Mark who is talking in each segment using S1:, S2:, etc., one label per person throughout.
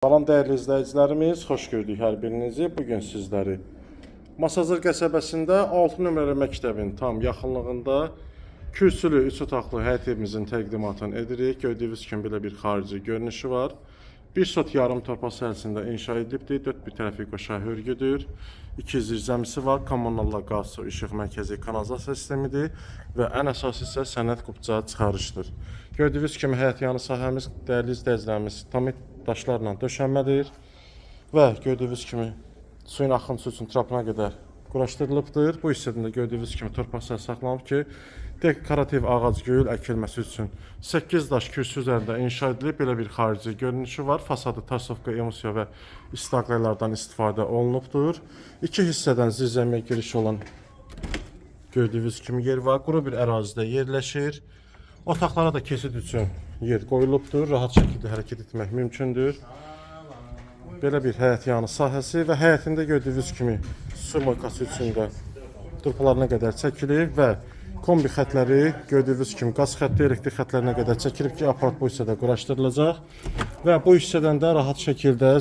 S1: Salam dəyərli izləyicilərimiz, xoş gördük hər birinizi. Bu gün sizləri Masazır qəsəbəsində 6 nömrəli məktəbin tam yaxınlığında kürsülü 3 otaqlı həyət təqdimatını edirik. Gördüyünüz kimi belə bir xarici görünüşü var. Bir sot yarım torpaq sahəsində inşa edilibdir. Dörd bir tərəfi qoşa hörgüdür. İki zirzəmisi var. Kommunalla qaz, su, işıq mərkəzi kanalizasiya sistemidir və ən əsası isə sənəd qubcağı çıxarışdır. Gördüyünüz kimi həyət yanı sahəmiz, dəyərli izləyicilərimiz, tam daşlarla döşənmədir və gördüyünüz kimi suyun axıntısı üçün trapına qədər quraşdırılıbdır. Bu hissədə də gördüyünüz kimi torpaq saxlanıb ki, dekorativ ağac göyül əkilməsi üçün 8 daş kürsü üzərində inşa edilib belə bir xarici görünüşü var. Fasadı tasovka, emulsiya və istaqlaylardan istifadə olunubdur. İki hissədən zirzəmiyə giriş olan gördüyünüz kimi yer var. Quru bir ərazidə yerləşir. Otaqlara da keçid üçün yer qoyulubdur. Rahat şəkildə hərəkət etmək mümkündür. Belə bir həyət yanı sahəsi və həyətində gördüyünüz kimi su moykası üçün də turpalarına qədər çəkilir və kombi xətləri gördüyünüz kimi qaz xətti, elektrik xətlərinə qədər çəkilib ki, aparat bu hissədə quraşdırılacaq və bu hissədən də rahat şəkildə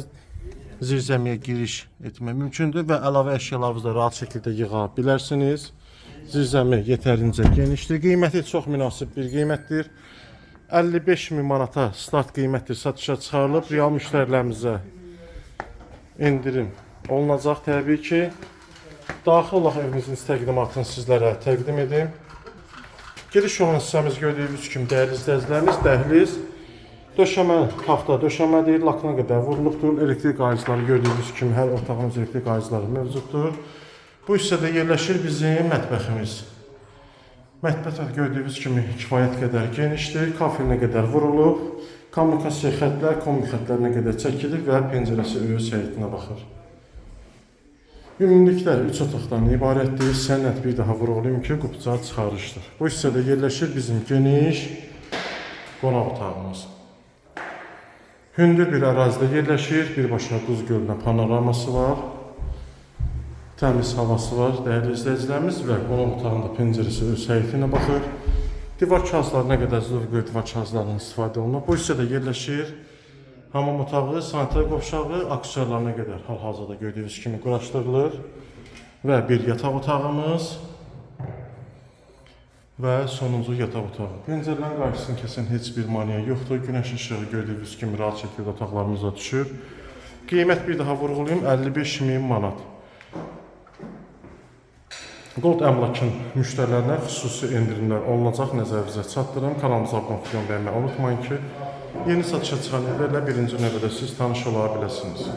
S1: zirzəmiyə giriş etmək mümkündür və əlavə əşyalarınızı da rahat şəkildə yığa bilərsiniz. Zirzəmi yetərincə genişdir. Qiyməti çox münasib bir qiymətdir. 55 min manata start qiymətdir satışa çıxarılıb. Real müştərilərimizə endirim olunacaq təbii ki. Daxil olaq evimizin təqdimatını sizlərə təqdim edim. Giriş olan hissəmiz gördüyünüz kimi dəyərli izləyicilərimiz dəhliz. Döşəmə taxta döşəmədir, lakına qədər vurulubdur. Elektrik ayrıcıları gördüyünüz kimi hər otağımız elektrik ayrıcıları mövcuddur. Bu hissədə yerləşir bizim mətbəximiz. Mətbəx gördüyünüz kimi kifayət qədər genişdir, kafelinə qədər vurulub. Kommunikasiya xəttlər kombi xəttlərinə qədər çəkilir və pəncərəsi öz həyətinə baxır. Ümumilikdə 3 otaqdan ibarətdir. Sənət bir daha vurğulayım ki, qubcağı çıxarışdır. Bu hissədə yerləşir bizim geniş qonaq otağımız. Hündür bir ərazidə yerləşir. Birbaşa Duz gölünə panoraması var. Təmiz havası var, dəyərli izləyicilərimiz və qonaq otağında pəncərəsi öz həyətinə baxır. Divar kağızlarına qədər zövqlü divar kağızlarından istifadə olunub. Bu hissədə yerləşir hamam otağı, sanitar qovşağı, aksiyonlarına qədər hal-hazırda gördüyünüz kimi quraşdırılır və bir yataq otağımız və sonuncu yataq otağı. Pəncərələrin qarşısını kəsən heç bir maneə yoxdur. Günəş işığı gördüyünüz kimi rahat şəkildə otaqlarımıza düşür. Qiymət bir daha vurğulayım 55 min manat. Gold əmlakın müştərilərinə xüsusi endirimlər olunacaq nəzərinizə çatdırım. Kanalımıza abunə olmayı unutmayın ki, yeni satışa çıxan evlərlə birinci növbədə siz tanış ola biləsiniz.